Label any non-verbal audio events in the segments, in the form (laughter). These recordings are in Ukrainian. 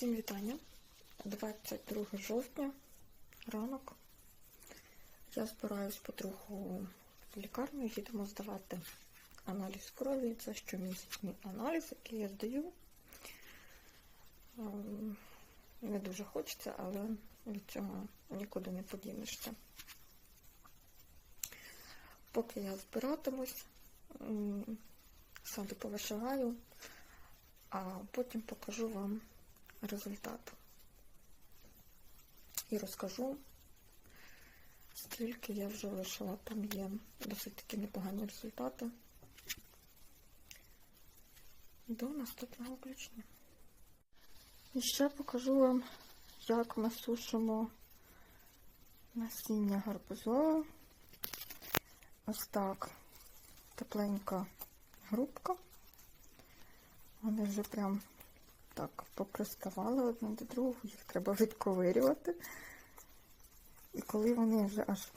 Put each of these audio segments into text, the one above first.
Всім вітання. 22 жовтня, ранок. Я збираюсь потроху в лікарню, їдемо здавати аналіз крові. Це щомісячний аналіз, який я здаю. Ем, Не дуже хочеться, але від цього нікуди не подінешся. Поки я збиратимусь, саду повишиваю, а потім покажу вам результат. І розкажу, скільки я вже вишила. Там є досить такі непогані результати. До наступного включення. І ще покажу вам, як ми сушимо насіння гарбузове. Ось так тепленька грубка. Вони вже прям так поприставали одне до другого, їх треба відковирювати. І коли вони вже аж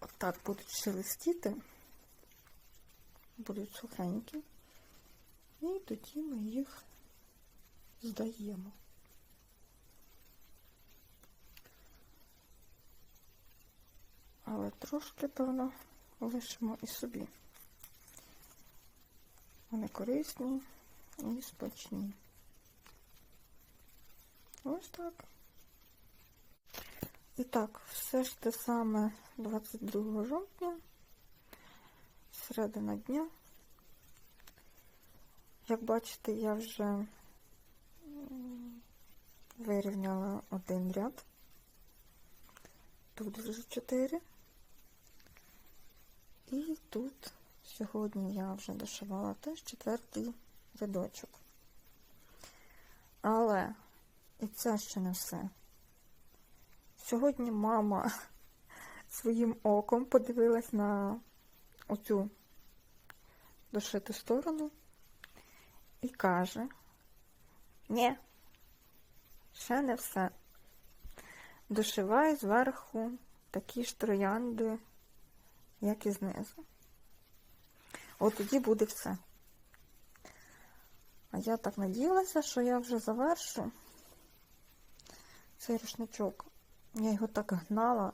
отак будуть шелестіти, будуть сухенькі, і тоді ми їх здаємо. Але трошки, певно, лишимо і собі. Вони корисні і смачні. Ось так. І так, все ж те саме 22 жовтня, середина дня. Як бачите, я вже вирівняла один ряд. Тут вже чотири. І тут сьогодні я вже дошивала теж четвертий рядочок. Але і це ще не все. Сьогодні мама (laughs) своїм оком подивилась на оцю дошиту сторону і каже, ні, ще не все. Дошивай зверху такі ж троянди, як і знизу. От тоді буде все. А я так надіялася, що я вже завершу цей рушничок. Я його так гнала,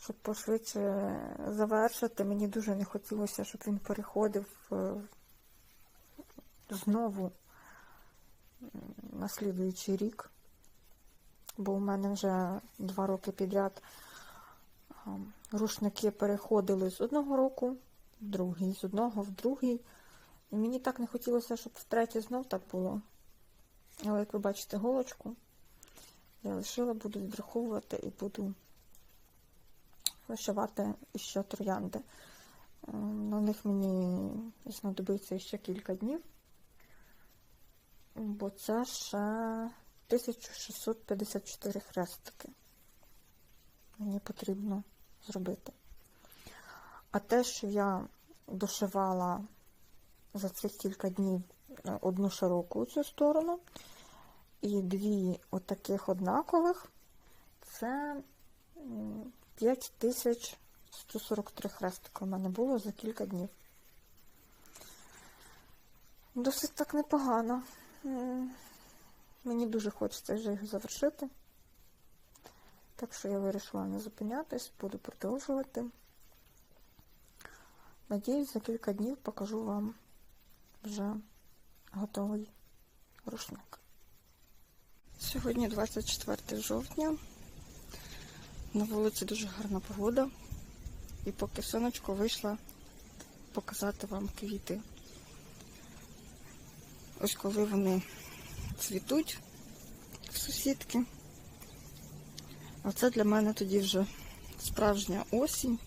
щоб пошвидше завершити. Мені дуже не хотілося, щоб він переходив е, знову на слідуючий рік. Бо у мене вже два роки підряд рушники переходили з одного року в другий, з одного в другий. І мені так не хотілося, щоб втретє знов так було. Але, як ви бачите, голочку я лишила, буду відраховувати і буду вишивати ще троянди. На них мені знадобиться ще кілька днів, бо це ще 1654 хрестики. Мені потрібно зробити. А те, що я дошивала за цих кілька днів одну широку цю сторону і дві отаких однакових, це 5143 хрестика у мене було за кілька днів. Досить так непогано. Мені дуже хочеться вже їх завершити. Так що я вирішила не зупинятись, буду продовжувати. Надіюсь, за кілька днів покажу вам вже готовий рушник. Сьогодні 24 жовтня. На вулиці дуже гарна погода. І поки сонечко вийшла показати вам квіти. Ось коли вони цвітуть в сусідки. А це для мене тоді вже справжня осінь.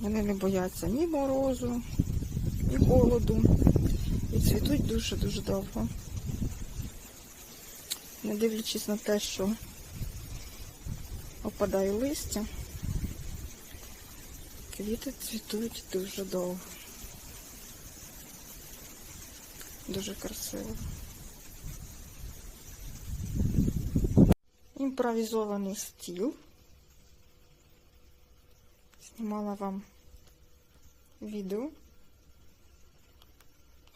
Вони не бояться ні морозу, ні холоду. І цвітуть дуже-дуже довго. Не дивлячись на те, що опадає листя, квіти цвітуть дуже довго. Дуже красиво. Імпровізований стіл. Знімала вам відео.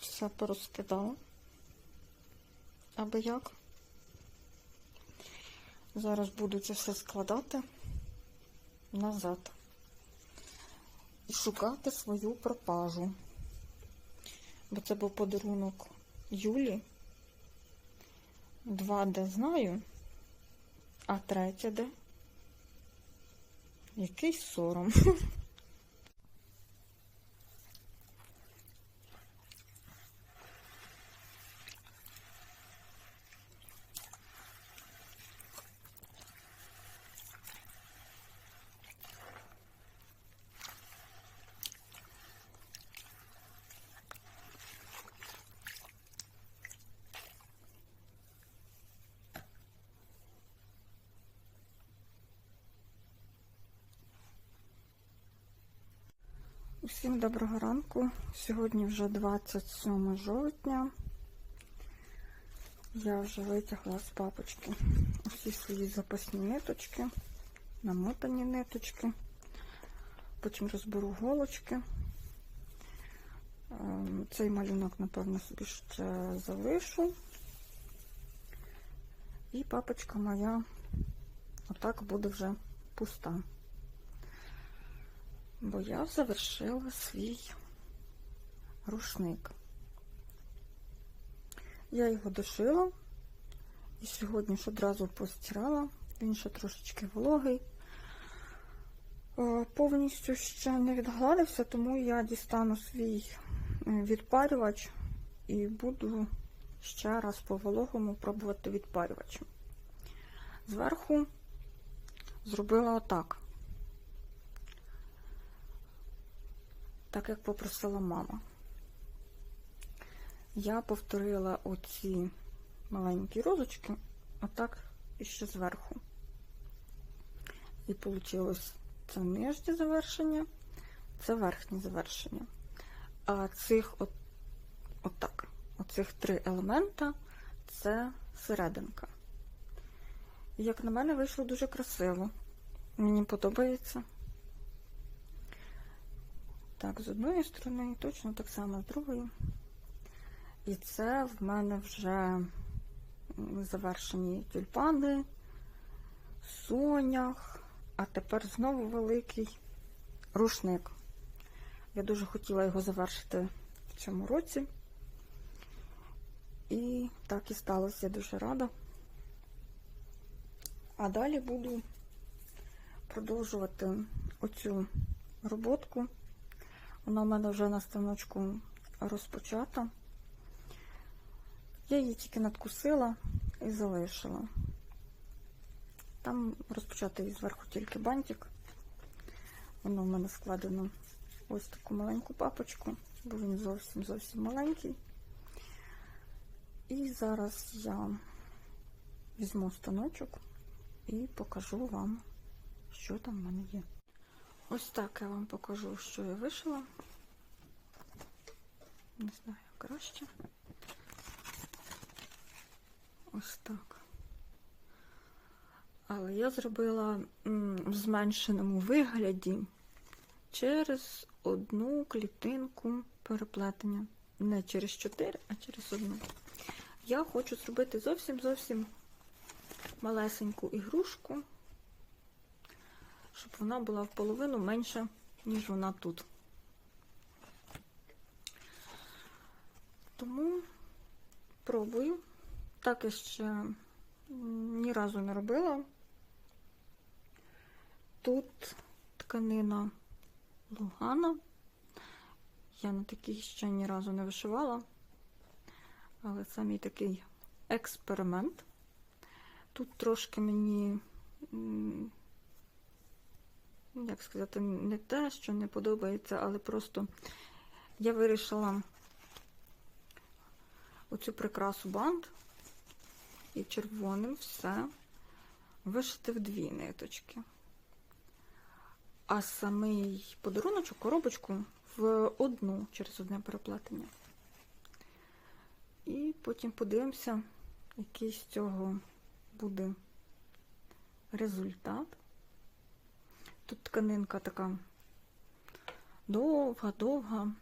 Все порозкидала. аби як. Зараз буду це все складати назад і шукати свою пропажу. Бо це був подарунок Юлі. Два де знаю, а третє де. Який сором. (laughs) Усім доброго ранку. Сьогодні вже 27 жовтня. Я вже витягла з папочки усі свої запасні ниточки, намотані ниточки. Потім розберу голочки. Ем, Цей малюнок, напевно, собі ще залишу. І папочка моя отак буде вже пуста бо я завершила свій рушник. Я його дошила і сьогодні ж одразу постирала, він ще трошечки вологий. Е, Повністю ще не відгладився, тому я дістану свій е, відпарювач і буду ще раз по вологому пробувати відпарювачем. Зверху зробила отак. Так як попросила мама. Я повторила оці маленькі розочки, отак і ще зверху. І вийшло це нижнє завершення, це верхнє завершення. А цих от, отак, оцих три елемента це серединка. Як на мене, вийшло дуже красиво. Мені подобається. Так, з одної сторони, точно так само з другої. І це в мене вже завершені тюльпани, сонях, а тепер знову великий рушник. Я дуже хотіла його завершити в цьому році. І так і сталося, я дуже рада. А далі буду продовжувати оцю роботку. Вона в мене вже на станочку розпочата. Я її тільки надкусила і залишила. Там розпочатий зверху тільки бантик. Воно в мене складено ось таку маленьку папочку, бо він зовсім-зовсім маленький. І зараз я візьму станочок і покажу вам, що там в мене є. Ось так я вам покажу, що я вишила. Не знаю, краще. Ось так. Але я зробила в зменшеному вигляді через одну клітинку переплетення. Не через чотири, а через одну. Я хочу зробити зовсім-зовсім малесеньку ігрушку щоб вона була в половину менша, ніж вона тут. Тому пробую. Так я ще ні разу не робила. Тут тканина Лугана. Я на такій ще ні разу не вишивала, але це мій такий експеримент. Тут трошки мені як сказати, не те, що не подобається, але просто я вирішила оцю прикрасу бант і червоним все вишити в дві ниточки. А самий подаруночок, коробочку в одну через одне переплетення. І потім подивимося, який з цього буде результат. Тут тканинка така довга-довга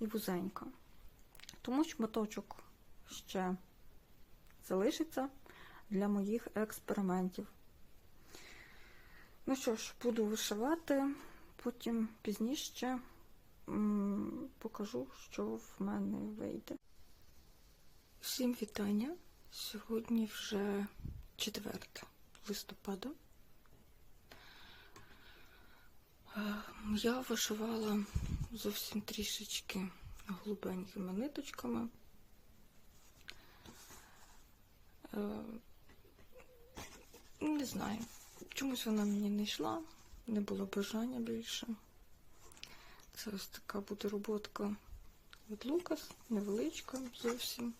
і вузенька. Тому шматочок ще залишиться для моїх експериментів. Ну що ж, буду вишивати, потім пізніше покажу, що в мене вийде. Всім вітання! Сьогодні вже 4 листопада. Я вишивала зовсім трішечки голубенькими ниточками. Е, Не знаю, чомусь вона мені не йшла, не було бажання більше. Це ось така буде роботка від Лукас, невеличка зовсім.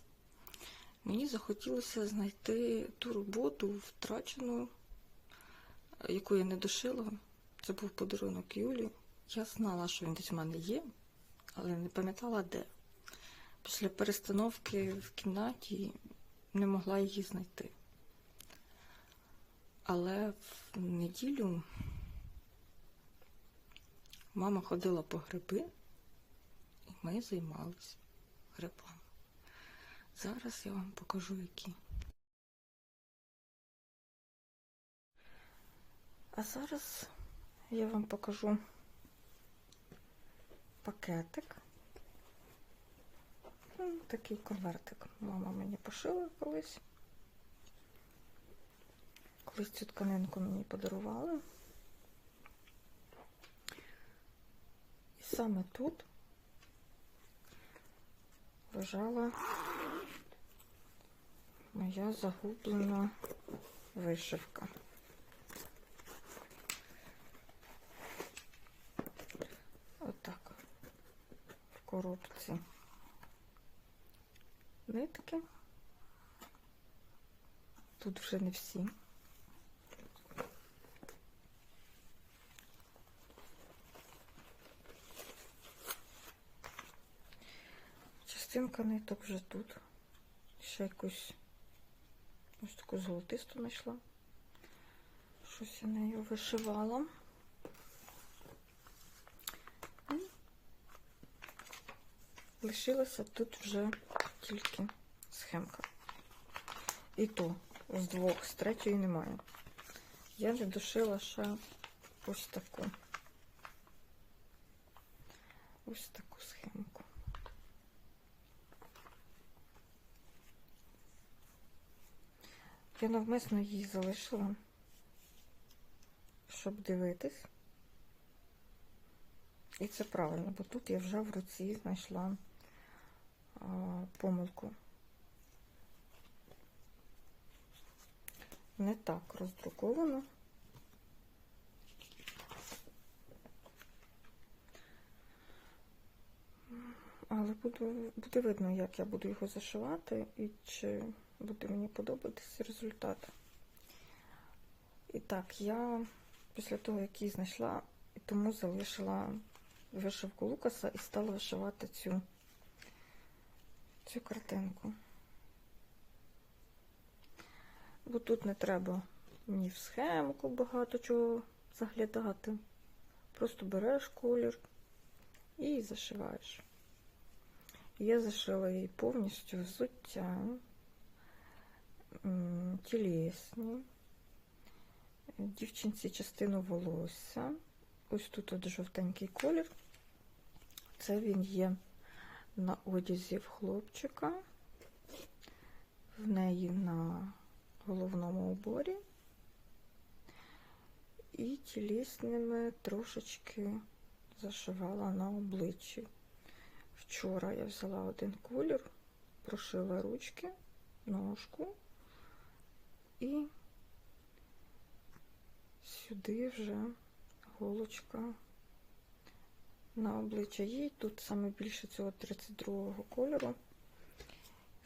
Мені захотілося знайти ту роботу втрачену, яку я не дошила. Це був подарунок Юлі. Я знала, що він десь в мене є, але не пам'ятала де. Після перестановки в кімнаті не могла її знайти. Але в неділю мама ходила по гриби, і ми займалися грибами. Зараз я вам покажу, які. А зараз я вам покажу пакетик. Ну, Такий конвертик. Мама мені пошила колись. Колись цю тканинку мені подарували. І саме тут лежала моя загублена вишивка. Отак. В коробці нитки. Тут вже не всі. Частинка ниток вже тут. Ще якусь ось таку золотисту знайшла. Щось я нею вишивала. Лишилася тут вже тільки схемка. І то з двох, з третьої немає. Я не дошила ще ось таку. Ось таку схемку. Я навмисно її залишила, щоб дивитись. І це правильно, бо тут я вже в руці знайшла помилку. Не так роздруковано. Але буду, буде видно, як я буду його зашивати і чи буде мені подобатися результат. І так, я після того, як її знайшла, тому залишила вишивку Лукаса і стала вишивати цю, цю картинку. Бо тут не треба ні в схемку багато чого заглядати. Просто береш колір і зашиваєш. Я зашила її повністю взуття, тілесні, дівчинці частину волосся. Ось тут от жовтенький колір. Це він є на одязі в хлопчика, в неї на головному уборі. І тілісними трошечки зашивала на обличчі. Вчора я взяла один колір, прошила ручки, ножку і сюди вже голочка на обличчя. Їй тут саме більше цього 32-го кольору.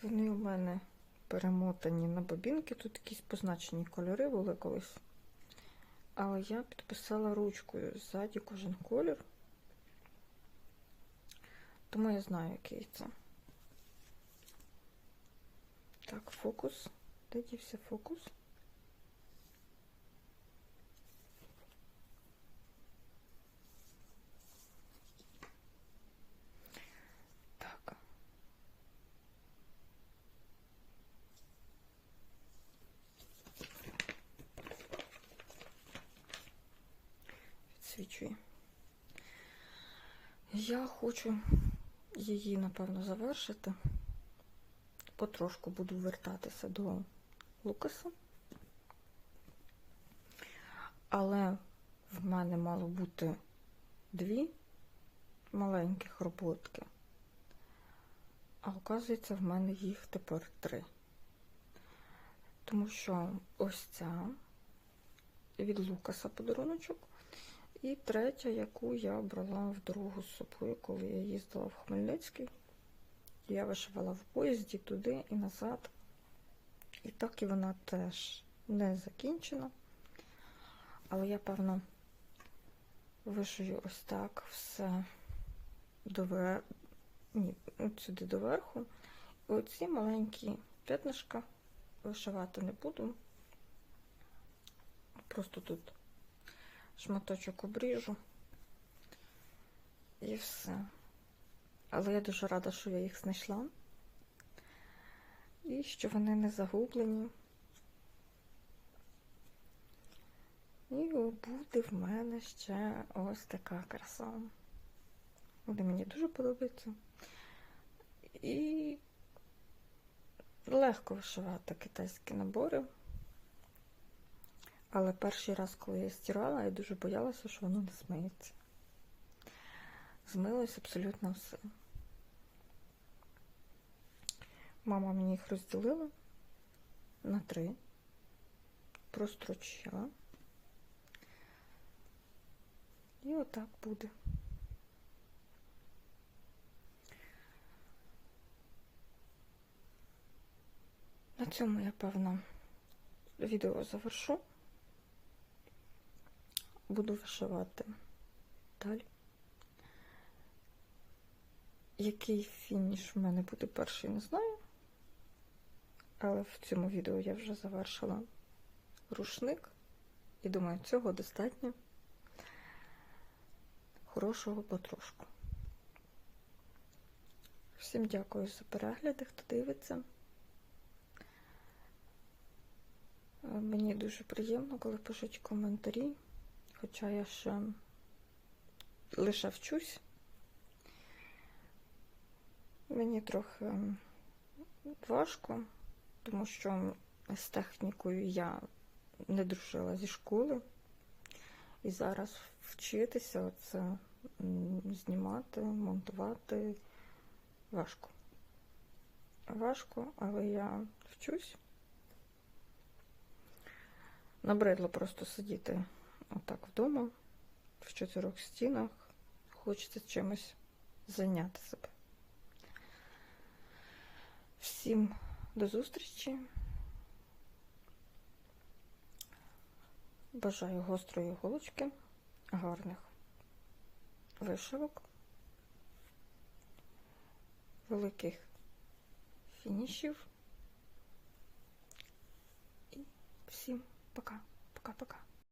Вони у мене перемотані на бобінки. Тут якісь позначені кольори були колись. Але я підписала ручкою ззаді кожен колір. Тому я знаю, який це. Так, фокус. Де дівся фокус? Підсвічує. Я хочу її, напевно, завершити. Потрошку буду вертатися до Лукаса. Але в мене мало бути дві маленьких роботки. А оказується, в мене їх тепер три. Тому що ось ця від Лукаса подаруночок. І третя, яку я брала в дорогу з собою, коли я їздила в Хмельницький. Я вишивала в поїзді туди і назад. І так і вона теж не закінчена. Але я, певно, вишию ось так все довер... Ні, сюди доверху. Оці маленькі п'ятнишка вишивати не буду. Просто тут шматочок обріжу і все. Але я дуже рада, що я їх знайшла. І що вони не загублені. І буде в мене ще ось така краса. Вони мені дуже подобаються. І легко вишивати китайські набори. Але перший раз, коли я стирала, я дуже боялася, що воно не змиється. Змилось абсолютно все. Мама мені їх розділила на три, прострочила. І отак буде. На цьому я, певно, відео завершу. Буду вишивати далі. Який фініш в мене буде перший, не знаю. Але в цьому відео я вже завершила рушник. І думаю, цього достатньо хорошого потрошку. Всім дякую за перегляди, хто дивиться. Мені дуже приємно, коли пишуть коментарі, хоча я ще лише вчусь. Мені трохи важко, тому що з технікою я не дружила зі школи. І зараз вчитися це знімати, монтувати важко. Важко, але я вчусь. Набридло просто сидіти отак вдома, в чотирьох стінах. Хочеться чимось зайняти себе. Всім до зустрічі. Бажаю гострої голочки, гарних вишивок, великих фінішів. І всім пока, пока-пока.